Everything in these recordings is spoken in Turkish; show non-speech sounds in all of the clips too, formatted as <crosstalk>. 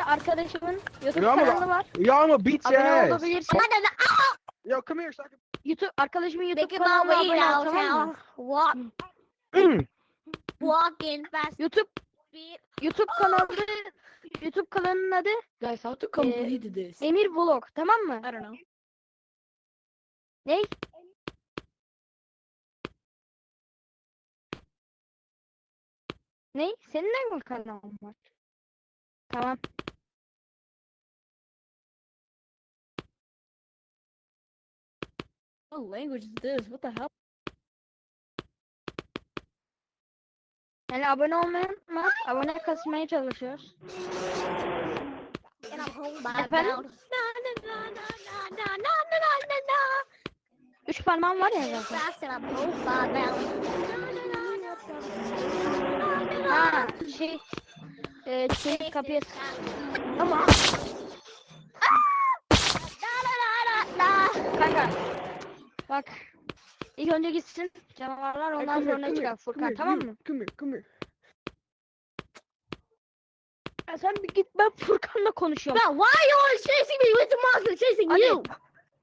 arada arkadaşımın YouTube Yağmur, kanalı var. Yağmur your Abone ass. olabilirsin. Yo, come here. Can... YouTube arkadaşımın YouTube about kanalına way abone ol tamam mı? Walk, Mm. walking fast. YouTube. YouTube kanalı YouTube kanalının adı Guys, how to complete this? Emir Vlog tamam mı? I don't know. Ne? Ne? Senin de mi kanalın var? Tamam. What language is this? What the hell? Yani abone olmayı unutma. Abone kasmaya çalışıyoruz. Efendim? Üç parmağım var ya zaten. Ha, şey, e, şey kapıyı Ama. Kanka bak ilk önce gitsin canavarlar ondan sonra çıkar Furkan here, tamam mı? Come here, come here. Ya sen bir git ben Furkan'la konuşuyorum. Bro, why are you always chasing me with the monster chasing Hadi. you?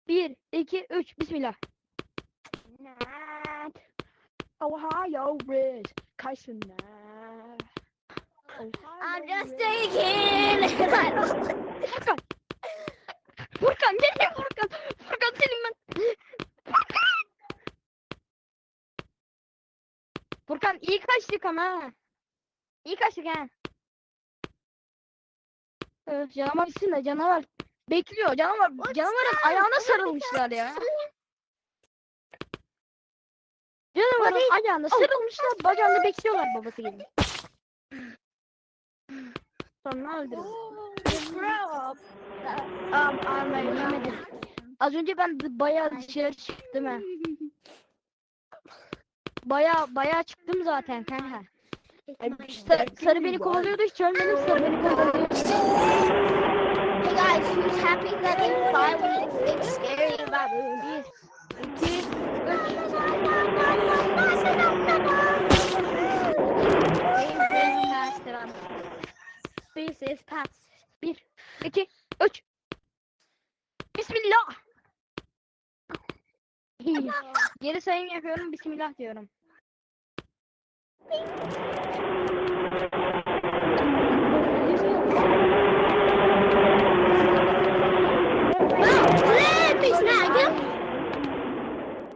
Bir, iki, üç, bismillah. Ohio Ridge, Kaysenler. I'm just thinking. <laughs> Furkan. Furkan nereye Furkan? Furkan senin ben. Furkan iyi kaçtık ama. İyi kaçtık ha. Evet, canavar gitsin de canavar bekliyor. Canavar canavarın ayağına sarılmışlar ya. <laughs> Canavarın ayağına sarılmışlar. Bacağında bekliyorlar babası gibi. Sonra ama yemedim. Az önce ben bayağı dışarı çıktım ha. Bayağı bayağı çıktım zaten kanka. Sarı, sarı beni kovalıyordu hiç ölmedim sarı beni kovalıyordu. Hey guys, who's happy that they finally fixed scary baboon? Bir, iki, üç. This is past. Bir, iki, üç. Bismillah. Geri sayım yapıyorum. Bismillah diyorum.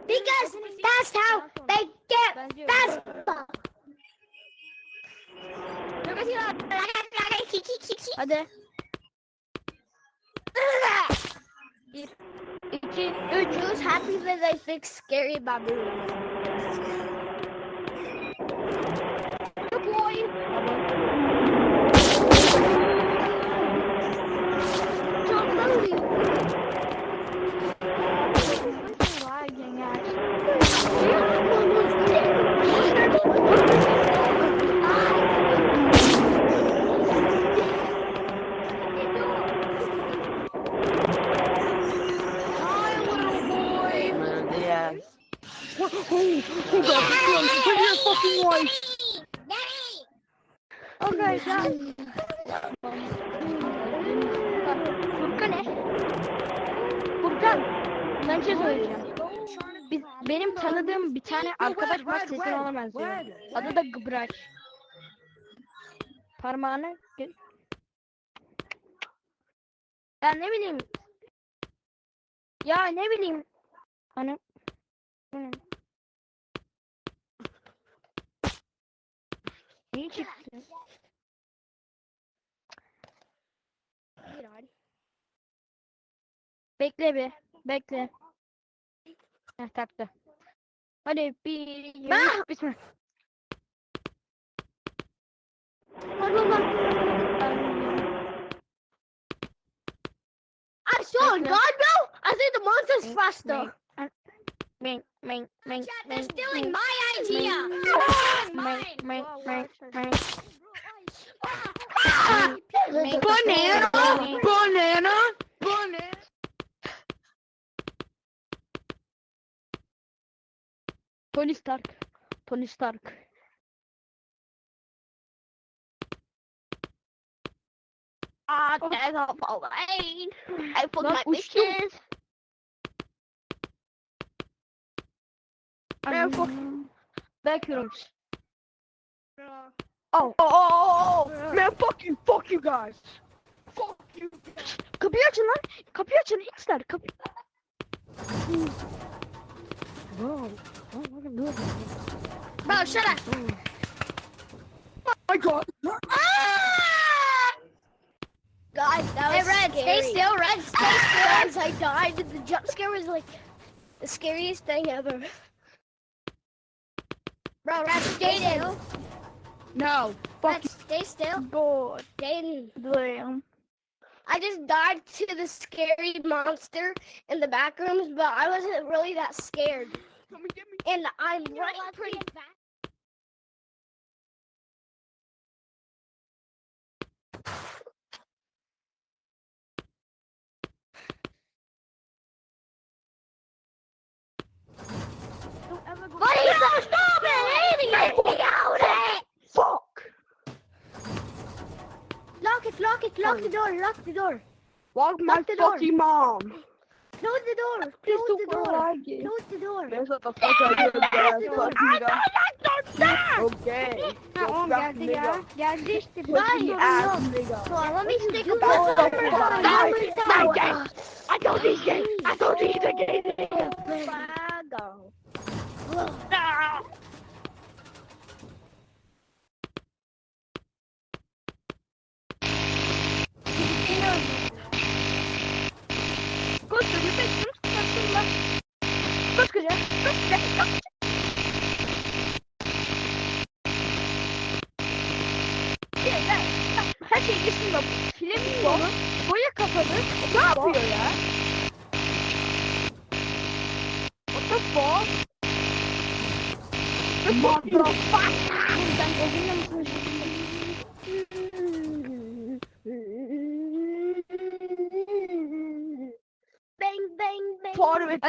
Because that's how they get Bence fast. Hadi. Iki, üç. Who's happy they fixed scary baboon? Tá Thank you. Parmağını Ya ne bileyim. Ya ne bileyim. Hani. İyi çıktı. Bekle bir. Bekle. Heh, taktı. Hadi bir, iki, üç, bismillah. I saw a Okay. god, bro. I think the monster's Mink, faster. Uh, mink, mink, mink, Chat, they're mink, stealing mink, my idea. mink, mink, mink, mink. Banana, banana, banana. Tony Stark. Tony Stark. Ah, there's a plane. I put Lan my uçtum. bitches. Ben fuck. Ben körüm. Oh, oh, oh, oh, man, fuck you, fuck you guys. Fuck you. Kapıyı açın lan. Kapıyı açın X'ler. Kapı. Wow. Oh, what a good. Bro, shut up. My God. Guys, that Hey, was Red, stay scary. still, Red, stay <laughs> still. Guys, I died. The jump scare was like the scariest thing ever. Bro, Red, stay still. No, fuck Red, stay still. God Stay damn. I just died to the scary monster in the back rooms, but I wasn't really that scared. Come and get me. And I'm You're running allowed to pretty get back. Buddy, no, stop it! Let me out it! Fuck. Lock it, lock it, lock the door, lock the door. Lock my Lock the door. fucking mom. Close the door, Please close don't the door. like it. Close the door. Man, shut the fuck up, you ass fuck nigga. Okay. Ha, Go oğlum back, geldi ya. nigga. Geldi işte. Fucking ass nigga. So let me stick a You bullet don't in fuck the die. door. Die, gang. I don't need gay. I don't need a gay nigga.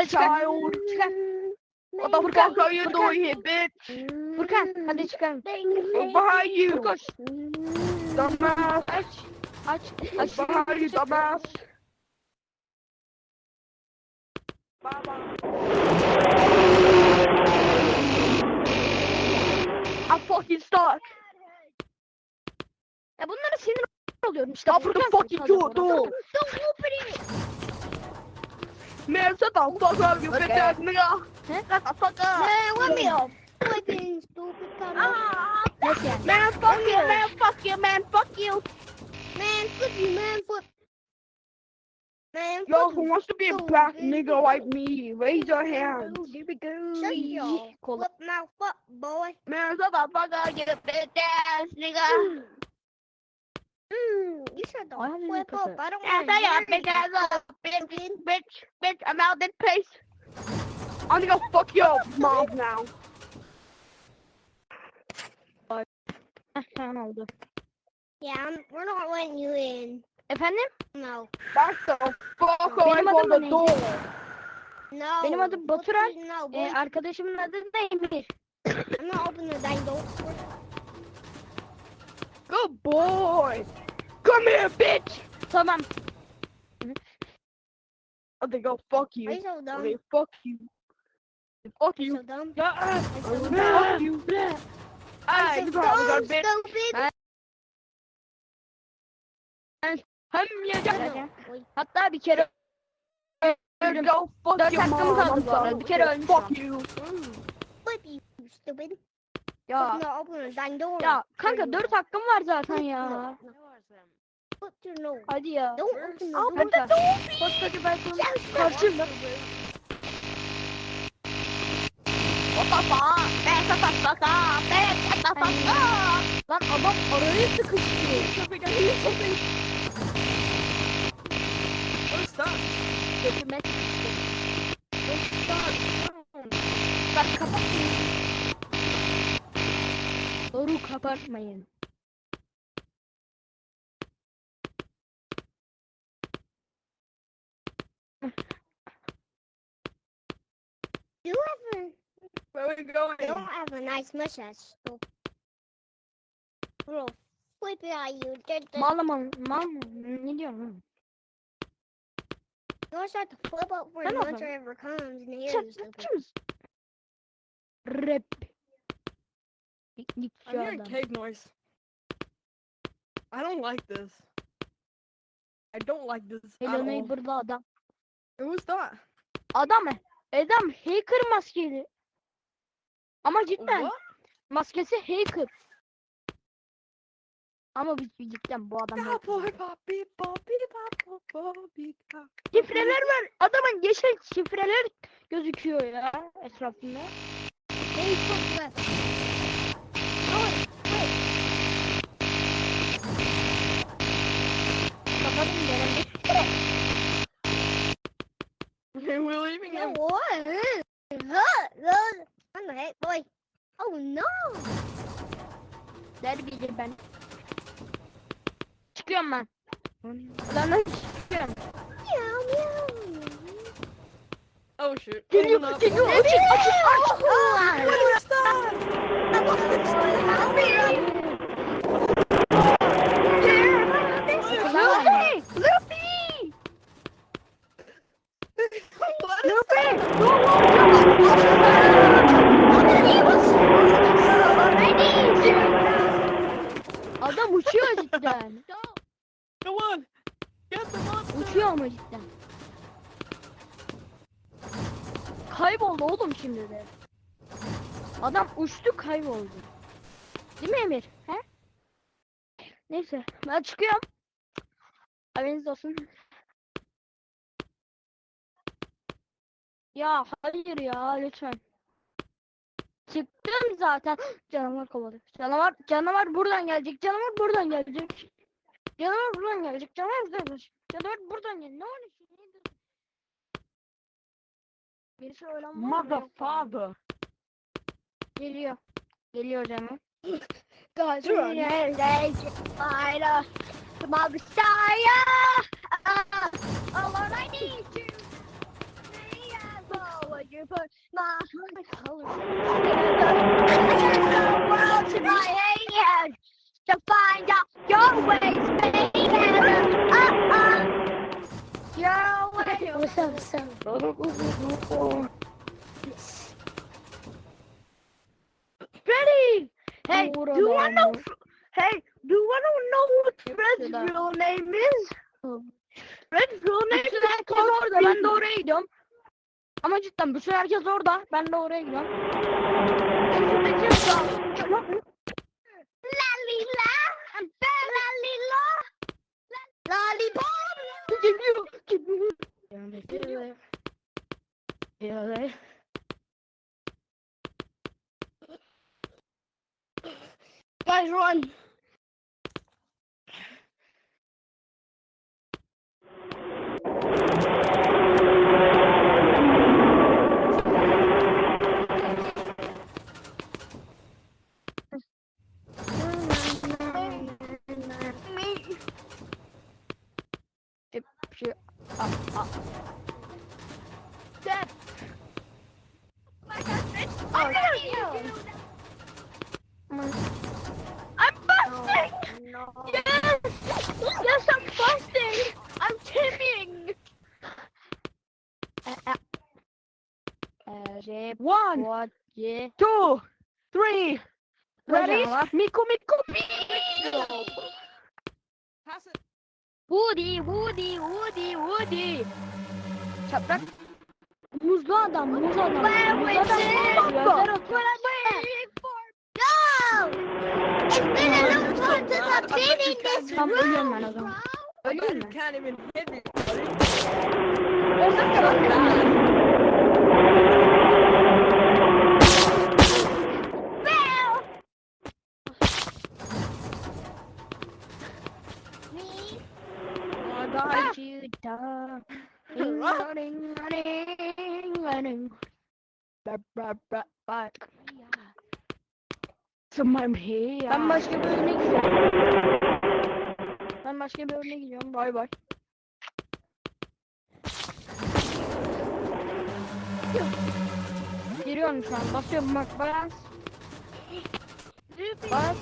Hadi çıkar. Çıkar. What the fuck are you here, bitch? Furkan hadi bang. behind you. Koş. Dumbass. Aç. Aç. Aç. behind you, dumbass. Bye. I'm fucking stuck. Ya bunlara sinir oluyorum işte. Furkan fucking bana. door. Don't open it. Man, shut the fuck up, you bitch ass nigga. Shut the fuck up. Man, let me off. Flipping stupid cunt. Ah, man, fuck you, man, fuck you, man, fuck you. Man, flip you, man, flip. Man, Yo, who wants to be a black nigga like me? Raise your hand. Here we go. Shut your flip mouth up, boy. Man, shut the fuck up, you bitch ass nigga. Mm, you shut the you flip up. I don't Yeah, want to bitch ass up, bitch, bitch, bitch. I'm out this place. I'm gonna go fuck your mom now. Oldu. Yeah, I'm, we're not letting you in. Efendim? No. Back the fuck away Benim from adım the door. No. Benim adım Baturay. No. Ee, arkadaşımın adı da Emir. I'm not opening the dang door. Good boy. Come here, bitch. Tamam. Gonna go fuck you. I'm dumb? gonna fuck you. Fuck You you. so dumb? Yeah, I'm so gonna dumb? fuck you. Got dumb, bitch. stupid. Hem yiyeceğim. Hatta bir kere Let's go fuck Dört hakkım kaldı I'm bu arada. Bir kere ölmüşüm. Fuck you. Flip you, you stupid. ya ya kanka dört hakkım var zaten ya. Flip your nose. Hadi ya. Don't open the Open door. the door. Koskoca balkon karşımda. What the fuck? Man, shut the fuck up. Man, shut the fuck up. Lan adam araya sıkıştı. Götüme Bak kapatmayın. Doğru kapatmayın. You have a, Where we going? you don't have a nice mustache. So. Bro, flip it on you. Dun, dun. Mal mal mal mı? Ne diyorsun? oğlum? You want to start to flip up for I the know monster them. ever comes and the Sen heroes stupid. kimsin? Rap. Piknik I'm hearing adam. cave noise. I don't like this. I don't like this at Hello all. Neighbor'da adam. Adam hacker maskeli. Ama cidden What? maskesi hacker. Ama biz cidden bu adam. Şifreler var. Adamın yeşil şifreler gözüküyor ya etrafında. Hey, flip left. Bakalım gelelim. We're leaving No, him. what? Huh? Those- What the heck, boy? Oh no! Der bilir ben. Çıkıyorum ben. Lan lan çıkıyorum. Meow meow. Oh shoot. Geliyor, Open up. geliyor. Açın, açın, açın. What is that? Luffy! Luffy! What is Luffy! Adam uçuyor cidden. Come on. Get the monster. Uçuyor ama cidden. Kayboldu oğlum şimdi de. Adam uçtu kayboldu. Değil mi Emir? He? Neyse ben çıkıyorum. Haberiniz olsun. Ya hayır ya lütfen. Çıktım zaten. <gasps> Canavar kovaladı. Canavar canavar buradan gelecek. Canavar buradan gelecek. Canavar buradan gelecek. Canavar buradan gelecek. Canavar buradan gelecek. Ne oluyor? Birisi öyle mi? Mother father. Geliyor. Geliyor canım. Guys, Run. run. Spider. My Messiah. Uh, oh, what I need to see is all what you put my colors world to my hand to find out your ways, baby. Up, son? Freddy! Hey, do you wanna know? Hey, do you wanna know what Fred's real name is? Fred's real name is herkes orada. Ben de oraya gidiyorum. Ama cidden bütün herkes orada. Ben de oraya gidiyorum. Lalila, lalila, lollipop. Geliyor. Geliyor. Geliyor. Geliyor. Guys, run! Muzlu adam, muz adam. Where Muz was adam. it? Gözler atıyor. No! It's been a long time since I've been in this Tamam ölüyorum ben o room, zaman. bro. I bet Ölüyorum you ben. can't even hit me, buddy. Olsak da bak. Tamam here. Ben başka bir oyuna gidiyorum. Ben başka bir oyuna gidiyorum. Bay bay. Giriyorum şu an. Basıyorum bak bas. Bas.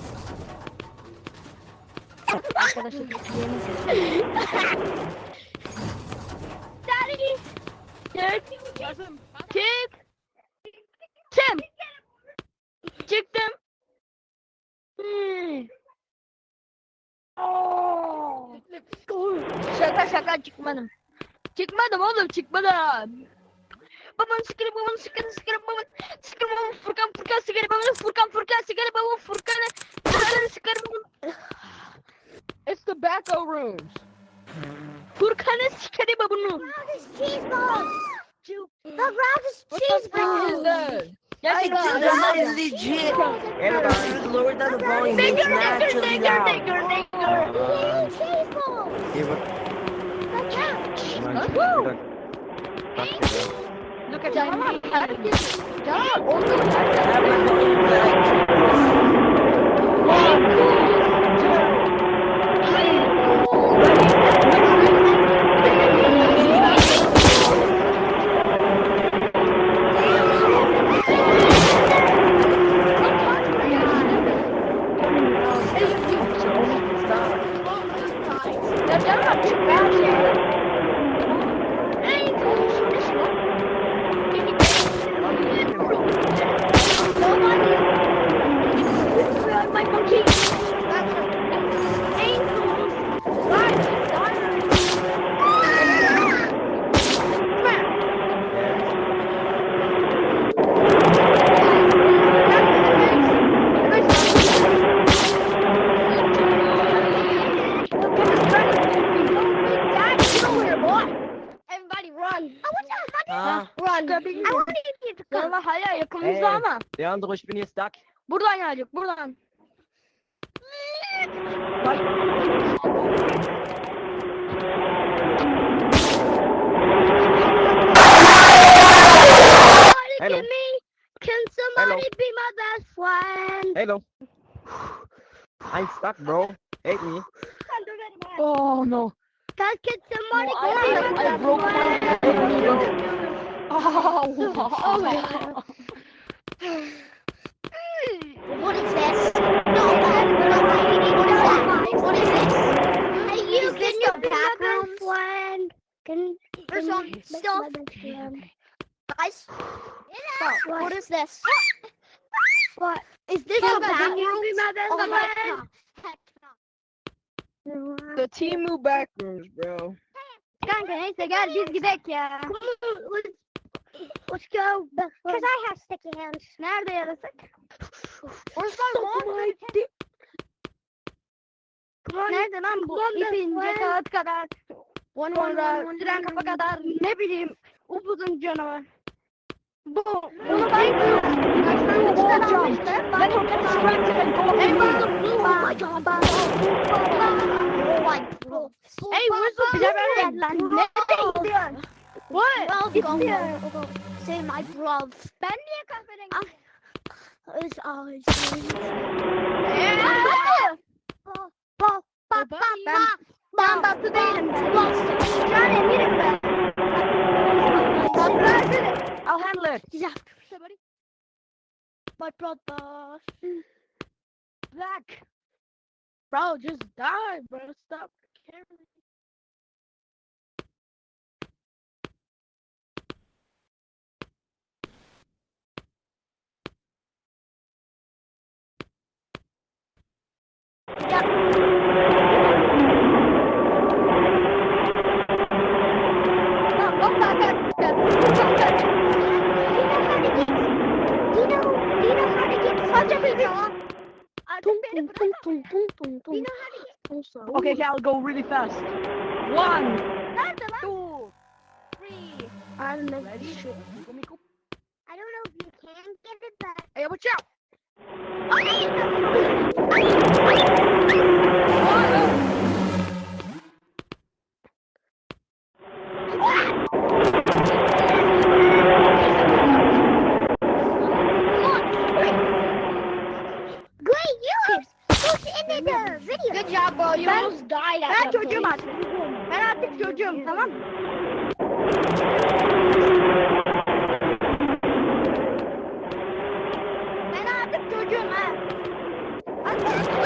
Arkadaşlar yeni sesi. Daddy. Çık. Çıkmadım. Çıkmadım oğlum çıkmadım. Baban sıkırı baban sıkırı sıkırı baban sıkırı baban Furkan Furkan sıkırı baban Furkan Furkan sıkırı baban Furkan'ı sıkırı sıkırı baban It's the Backo rooms. Furkan'ı sıkırı babanı. Roundest cheese balls. The roundest What cheese balls. that? Gerçekten is legit. Everybody, lower down the volume. It's naturally loud. cheese balls. Look, fuck it, bro. Look at Canan. Herkes. Canan ich bin hier stuck. Buradan gelecek buradan. Hello. Give me. Can somebody be my best friend? Hello. I'm stuck, bro. Help me. Oh no. Guys, can somebody No, be I- my I best broke my friend? Oh, What is this? No, what is that? What is this? Hey, you, can you be my best friend? Can, There's can some you be stuff. my best friend? Guys, What? what is this? What? Is this Can a back you room? be my best Oh my friend? The Timu back rooms, bro. Kanka neyse gel biz gidek ya. Hands. Nerede yarasak? Where's my wand? Nerede lan bu Ulan ben- ip ince ben- kağıt kadar. One, one, tren kafa kadar ne bileyim upuzun canavar. Bu bunu ben almıştım? Ben Hey, gel lan. Ne bekliyorsun? What? Bro, say my bro. Ben niye kahverengi? It's always Ben, ben batı değilim. Şu an emirim ben. Batı versene. I'll handle it. my brother. Black. Bro, just die, bro. Stop. caring. Okay, I'll go really fast. One, two. I'm Ready? Go, I don't know if you can get it, but Hey, watch out. Çocuğum artık. Ben artık çocuğum, tamam mı? Ben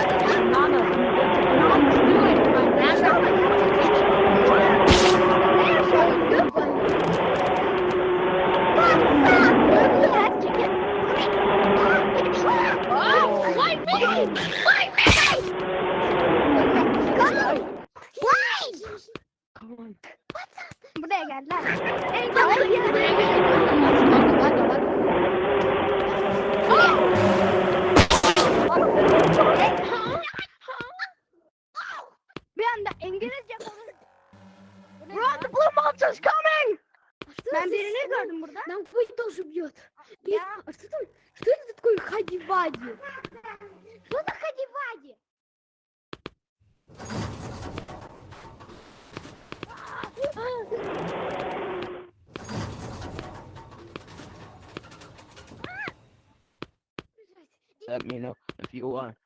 Let me know if you want.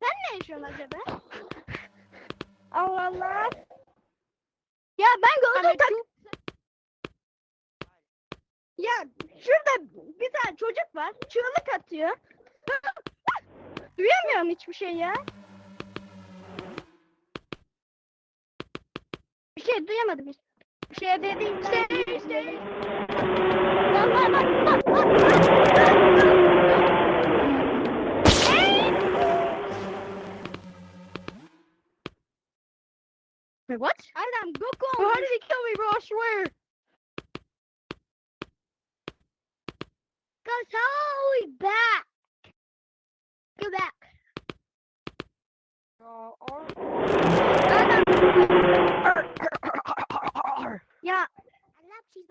Sen ne yaşıyorsun acaba? Allah Allah. Ya ben gördüm tak. Ya şurada bir tane çocuk var. Çığlık atıyor. <laughs> Duyamıyorum hiçbir şey ya. Bir şey duyamadım hiç. Bir şey dediğim işte işte. Bak bak bak. Wait, what? Adam Goku Bro, how olmuş. did he kill me, bro? I swear. Cause how we back? Go back. Adam. Ya I love cheese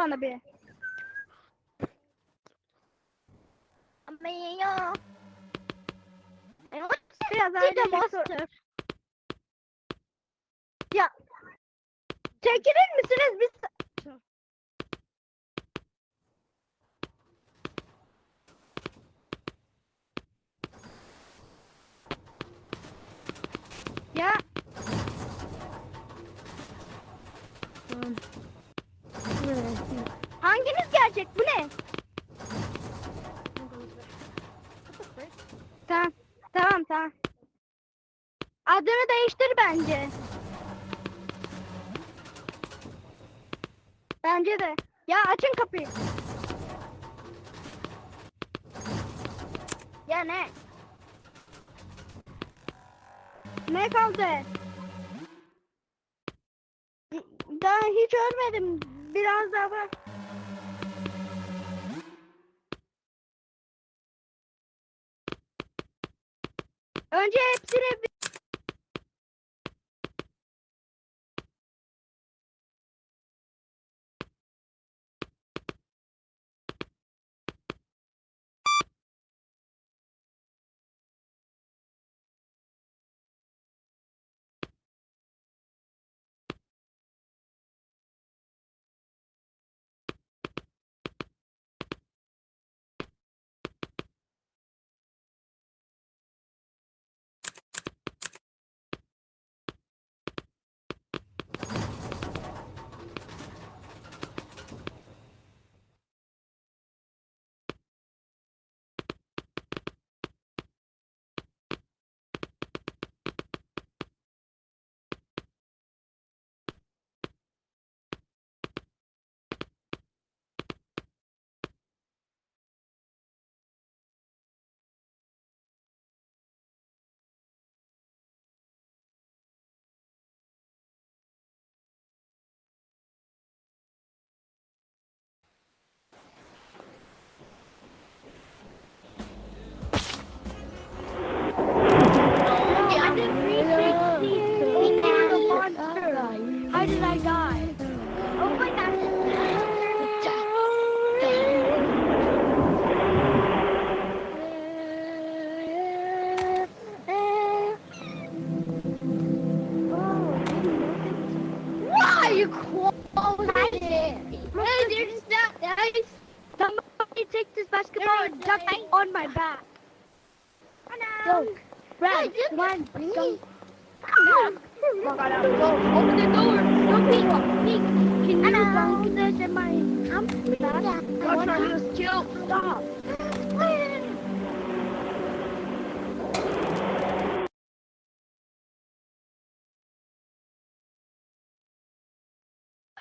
bana bir. Ama ya. Biraz ayrı monster. Ya çekilir misiniz biz? Ya. Hanginiz gerçek? Bu ne? Tamam. Tamam tamam. Adını değiştir bence. Bence de. Ya açın kapıyı. Ya ne? Ne kaldı? Daha hiç ölmedim. Biraz daha var. Önce hepsini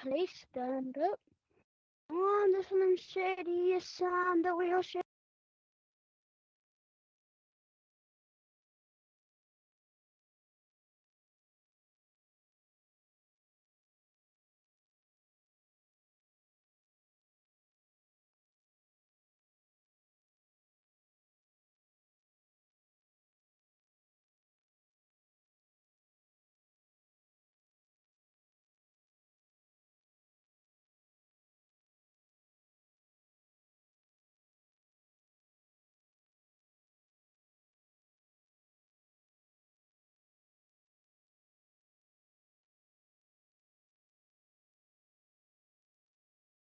place, doesn't it? Oh, this one's shady, it's on the wheelchair.